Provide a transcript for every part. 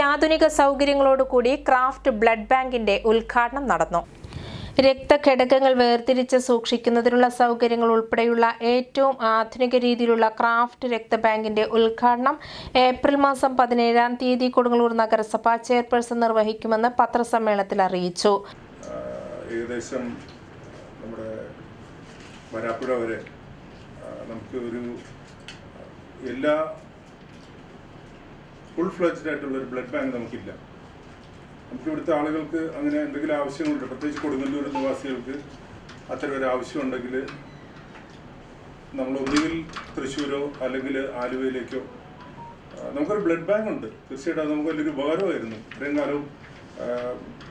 അത്യാധുനിക സൗകര്യങ്ങളോടുകൂടി craft blood ബാങ്കിന്റെ ഉദ്ഘാടനം നടന്നു. രക്തഘടകങ്ങൾ വേർതിരിച്ച് സൂക്ഷിക്കുന്നതിനുള്ള സൗകര്യങ്ങൾ ഉൾപ്പെടെയുള്ള ഏറ്റവും ആധുനിക രീതിയിലുള്ള ക്രാഫ്റ്റ് രക്തബാങ്കിന്റെ ഉദ്ഘാടനം ഏപ്രിൽ മാസം പതിനേഴാം തീയതി കൊടുങ്ങല്ലൂർ നഗരസഭ ചെയർപേഴ്സൺ നിർവഹിക്കുമെന്ന് പത്രസമ്മേളനത്തിൽ അറിയിച്ചു. ഏകദേശം നമ്മുടെ വരാപ്പുഴ വരെ നമുക്ക് ഒരു എല്ലാ ഫുൾ ഫ്ലഡ്ജ്ഡ് ആയിട്ടുള്ള ഒരു ബ്ലഡ് ബാങ്ക് നമുക്കില്ല. നമുക്ക് ഇവിടുത്തെ ആളുകൾക്ക് അങ്ങനെ എന്തെങ്കിലും ആവശ്യങ്ങളുണ്ട്. പ്രത്യേകിച്ച് കൊടുങ്ങല്ലൂർ നിവാസികൾക്ക് അത്തരം ഒരു ആവശ്യമുണ്ടെങ്കിൽ നമ്മൾ ഒന്നുകിൽ തൃശ്ശൂരോ അല്ലെങ്കിൽ ആലുവയിലേക്കോ നമുക്കൊരു ബ്ലഡ് ബാങ്ക് ഉണ്ട്. തീർച്ചയായിട്ടും അത് നമുക്ക് വലിയൊരു ഉപകാരമായിരുന്നു. ഇത്രയും കാലവും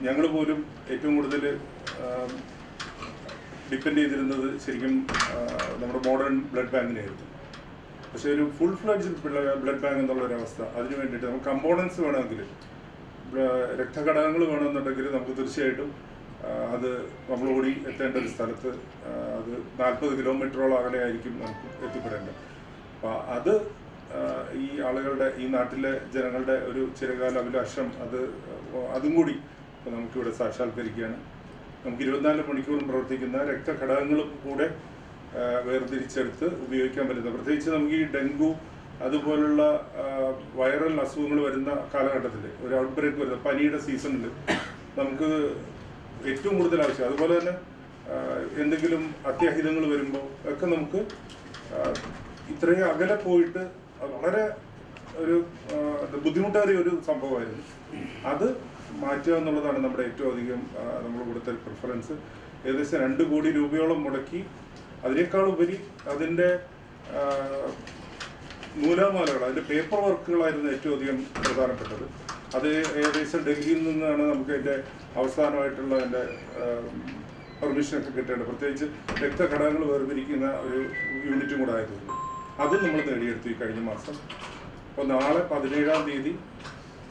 ഞങ്ങൾ പോലും ഏറ്റവും കൂടുതൽ ഡിപ്പെൻഡ് ചെയ്തിരുന്നത് ശരിക്കും നമ്മുടെ മോഡേൺ ബ്ലഡ് ബാങ്കിനായിരുന്നു പക്ഷേ ഒരു ഫുൾ ഫ്ലഡ്ജ് ബ്ലഡ് ബാങ്ക് എന്നുള്ള ഒരു അവസ്ഥ അതിന് വേണ്ടിയിട്ട് നമുക്ക് കമ്പോണൻസ് വേണമെങ്കിൽ രക്തഘടകങ്ങൾ വേണമെന്നുണ്ടെങ്കിൽ നമുക്ക് തീർച്ചയായിട്ടും അത് നമ്മൾ ഓടി എത്തേണ്ട ഒരു സ്ഥലത്ത് അത് നാൽപ്പത് കിലോമീറ്ററോളം അകലെ ആയിരിക്കും നമുക്ക് എത്തിപ്പെടേണ്ടത്. അപ്പം അത് ഈ ആളുകളുടെ ഈ നാട്ടിലെ ജനങ്ങളുടെ ഒരു ചിരകാല അഭിലാഷം അത് അതും കൂടി നമുക്കിവിടെ സാക്ഷാത്കരിക്കുകയാണ്. നമുക്ക് ഇരുപത്തിനാല് മണിക്കൂറും പ്രവർത്തിക്കുന്ന രക്തഘടകങ്ങളും കൂടെ വേർതിരിച്ചെടുത്ത് ഉപയോഗിക്കാൻ പറ്റുന്നത്. പ്രത്യേകിച്ച് നമുക്ക് ഈ ഡെങ്കു അതുപോലുള്ള വൈറൽ അസുഖങ്ങൾ വരുന്ന കാലഘട്ടത്തിൽ ഒരു ഔട്ട് ബ്രേക്ക് വരുന്ന പനിയുടെ സീസണിൽ നമുക്ക് ഏറ്റവും കൂടുതൽ ആവശ്യം അതുപോലെ തന്നെ എന്തെങ്കിലും അത്യാഹിതങ്ങൾ വരുമ്പോൾ ഒക്കെ നമുക്ക് ഇത്രയും അകലെ പോയിട്ട് വളരെ ഒരു ബുദ്ധിമുട്ടേറിയ ഒരു സംഭവമായിരുന്നു. അത് മാറ്റുക എന്നുള്ളതാണ് നമ്മുടെ ഏറ്റവും അധികം നമ്മൾ കൊടുത്ത പ്രിഫറൻസ് ഏകദേശം രണ്ട് കോടി രൂപയോളം മുടക്കി അതിനേക്കാൾ ഉപരി അതിന്റെ നൂലാമാലകൾ അതിന്റെ പേപ്പർ വർക്കുകളായിരുന്നു ഏറ്റവും അധികം പ്രധാനപ്പെട്ടത്. അത് ഏകദേശം ഡൽഹിയിൽ നിന്നാണ് നമുക്ക് അതിന്റെ അവസാനമായിട്ടുള്ള അതിന്റെ പെർമിഷനൊക്കെ കിട്ടേണ്ടത്. പ്രത്യേകിച്ച് രക്തഘടകങ്ങൾ വേർതിരിക്കുന്ന ഒരു യൂണിറ്റും കൂടെ ആയതുകൊണ്ട്. അത് നമ്മൾ നേടിയെടുത്തു ഈ കഴിഞ്ഞ മാസം. അപ്പോൾ നാളെ പതിനേഴാം തീയതി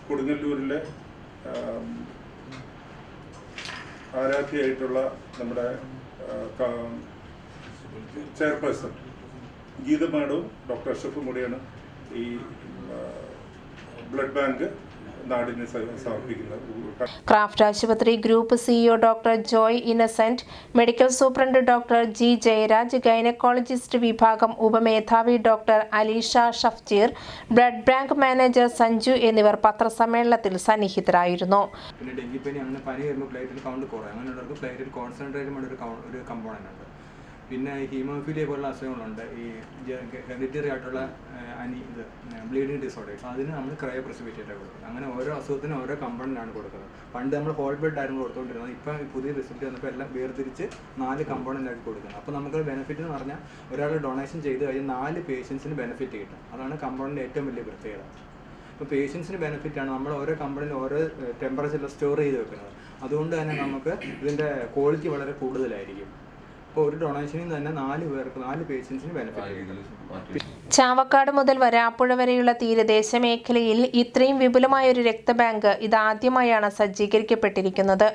കൊടുങ്ങല്ലൂരിലെ ആരാധ്യയായിട്ടുള്ള നമ്മുടെ ചെയർപേഴ്സൺ ഗീത മാഡവും ഡോക്ടർ അഷഫും കൂടിയാണ് ഈ ബ്ലഡ് ബാങ്ക് നാടിന് സമർപ്പിക്കുന്നത്. ക്രാഫ്റ്റ് ആശുപത്രി group CEO doctor Joy Innocent medical superintendent doctor G Jayaraj gynaecologist വിഭാഗം ഉപമേധാവി doctor Aleesha Shafjeer blood bank manager Sanju എന്നിവർ പത്രസമ്മേളനത്തിൽ സന്നിഹിതരായിരുന്നു. പിന്നെ ഡെങ്കിപ്പനി അങ്ങനെ പനി വരുമ്പോൾ പ്ലേറ്റഡ് കൗണ്ട് കുറയും. അങ്ങനെയുള്ളവർക്ക് പ്ലേറ്റഡ് കോൺസെൻട്രേറ്റ് ഒരു കൗ- ഒരു കമ്പോണന്റ് ഉണ്ട്. പിന്നെ ഹീമോഫീലിയ പോലുള്ള അസുഖങ്ങളുണ്ട്. ഈ ഹെറിറ്ററി ആയിട്ടുള്ള അനി ഇത് ബ്ലീഡിങ് ഡിസോർഡേഴ്സ് അതിന് നമ്മൾ ക്രയോ പ്രസിപ്പിറ്റേറ്റാണ് കൊടുക്കുന്നത്. അങ്ങനെ ഓരോ അസുഖത്തിനും ഓരോ കമ്പോണന്റ് ആണ് കൊടുക്കുന്നത്. പണ്ട് നമ്മൾ ഹോൾ ബ്ലഡ് ആയിരുന്നു കൊടുത്തുകൊണ്ടിരുന്നത് ഇപ്പം പുതിയ റെസിപ്പി വന്നപ്പോൾ എല്ലാം വേർതിരിച്ച് നാല് ആക്കി കൊടുക്കുന്നത് അപ്പോൾ നമുക്ക് ബെനിഫിറ്റ് എന്ന് പറഞ്ഞാൽ ഒരാൾ ഡൊണേഷൻ ചെയ്ത് കഴിഞ്ഞാൽ നാല് പേഷ്യൻസിന് ബെനിഫിറ്റ് കിട്ടും. അതാണ് കമ്പോണന്റെ ഏറ്റവും വലിയ പ്രത്യേകത. ഇപ്പോൾ പേഷ്യൻസിന് ബെനിഫിറ്റ് ആണ് നമ്മൾ ഓരോ കമ്പനിയിൽ ഓരോ ടെമ്പറേച്ചറിൽ സ്റ്റോർ ചെയ്ത് വെക്കുന്നത്. അതുകൊണ്ട് തന്നെ നമുക്ക് ഇതിന്റെ ക്വാളിറ്റി വളരെ കൂടുതലായിരിക്കും. ഇപ്പോൾ ഒരു ഡൊണേഷനിൽ തന്നെ നാല് പേർക്ക് നാല് പേഷ്യൻസിന് ബെനിഫിറ്റ് ആയിരിക്കും ചാവക്കാട് മുതൽ വരാപ്പുഴ വരെയുള്ള തീരദേശ മേഖലയിൽ ഇത്രയും വിപുലമായ ഒരു രക്തബാങ്ക് ഇതാദ്യമായാണ് സജ്ജീകരിക്കപ്പെട്ടിരിക്കുന്നത്.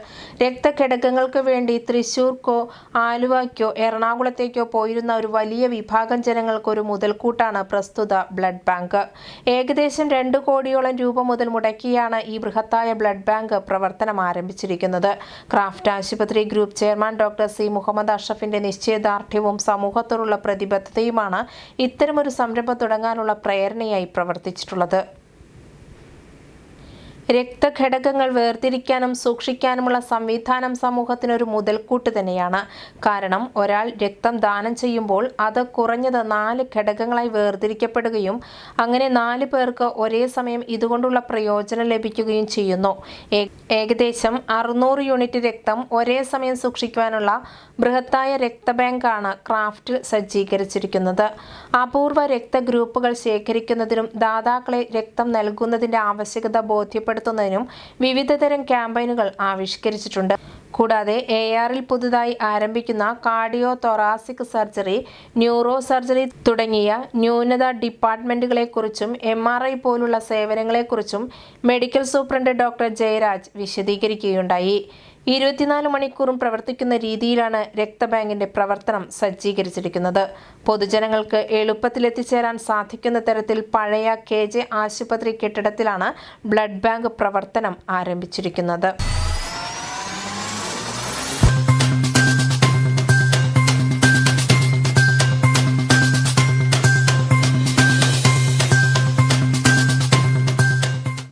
രക്തഘടകങ്ങൾക്ക് വേണ്ടി തൃശൂർക്കോ ആലുവയ്ക്കോ എറണാകുളത്തേക്കോ പോയിരുന്ന ഒരു വലിയ വിഭാഗം ജനങ്ങൾക്കൊരു മുതൽക്കൂട്ടാണ് പ്രസ്തുത ബ്ലഡ് ബാങ്ക്. ഏകദേശം രണ്ട് കോടിയോളം രൂപ മുതൽ മുടക്കിയാണ് ഈ ബൃഹത്തായ ബ്ലഡ് ബാങ്ക് പ്രവർത്തനം ആരംഭിച്ചിരിക്കുന്നത്. ക്രാഫ്റ്റ് ആശുപത്രി group chairman doctor C Muhammad അഷ്റഫിന്റെ നിശ്ചയദാർഢ്യവും സമൂഹത്തോടുള്ള പ്രതിബദ്ധതയുമാണ് ഇത്തരമൊരു സംരംഭം തുടങ്ങാനുള്ള പ്രേരണയായി പ്രവർത്തിച്ചിട്ടുള്ളത്. രക്തഘടകങ്ങൾ വേർതിരിക്കാനും സൂക്ഷിക്കാനുമുള്ള സംവിധാനം സമൂഹത്തിനൊരു മുതൽക്കൂട്ട് തന്നെയാണ്. കാരണം ഒരാൾ രക്തം ദാനം ചെയ്യുമ്പോൾ അത് കുറഞ്ഞത് നാല് ഘടകങ്ങളായി വേർതിരിക്കപ്പെടുകയും അങ്ങനെ നാല് പേർക്ക് ഒരേ സമയം ഇതുകൊണ്ടുള്ള പ്രയോജനം ലഭിക്കുകയും ചെയ്യുന്നു. ഏകദേശം അറുന്നൂറ് യൂണിറ്റ് രക്തം ഒരേ സമയം സൂക്ഷിക്കുവാനുള്ള ബൃഹത്തായ രക്തബാങ്കാണ് ക്രാഫ്റ്റിൽ സജ്ജീകരിച്ചിരിക്കുന്നത്. അപൂർവ രക്തഗ്രൂപ്പുകൾ ശേഖരിക്കുന്നതിനും ദാതാക്കളെ രക്തം നൽകുന്നതിന്റെ ആവശ്യകത ബോധ്യപ്പെടുത്തുന്നതിനും വിവിധതരം ക്യാമ്പയിനുകൾ ആവിഷ്കരിച്ചിട്ടുണ്ട്. കൂടാതെ എ ആറിൽ പുതുതായി ആരംഭിക്കുന്ന cardio thoracic surgery neuro surgery തുടങ്ങിയ ന്യൂനത ഡിപ്പാർട്ട്മെന്റുകളെക്കുറിച്ചും എം ആർ ഐ പോലുള്ള സേവനങ്ങളെക്കുറിച്ചും മെഡിക്കൽ സൂപ്രണ്ട് ഡോക്ടർ ജയരാജ് വിശദീകരിക്കുകയുണ്ടായി. ഇരുപത്തിനാല് മണിക്കൂറും പ്രവർത്തിക്കുന്ന രീതിയിലാണ് രക്തബാങ്കിന്റെ പ്രവർത്തനം സജ്ജീകരിച്ചിരിക്കുന്നത്. പൊതുജനങ്ങൾക്ക് എളുപ്പത്തിൽ എത്തിച്ചേരാൻ സാധിക്കുന്ന തരത്തിൽ പഴയ കെ ആശുപത്രി കെട്ടിടത്തിലാണ് ബ്ലഡ് ബാങ്ക് പ്രവർത്തനം ആരംഭിച്ചിരിക്കുന്നത്.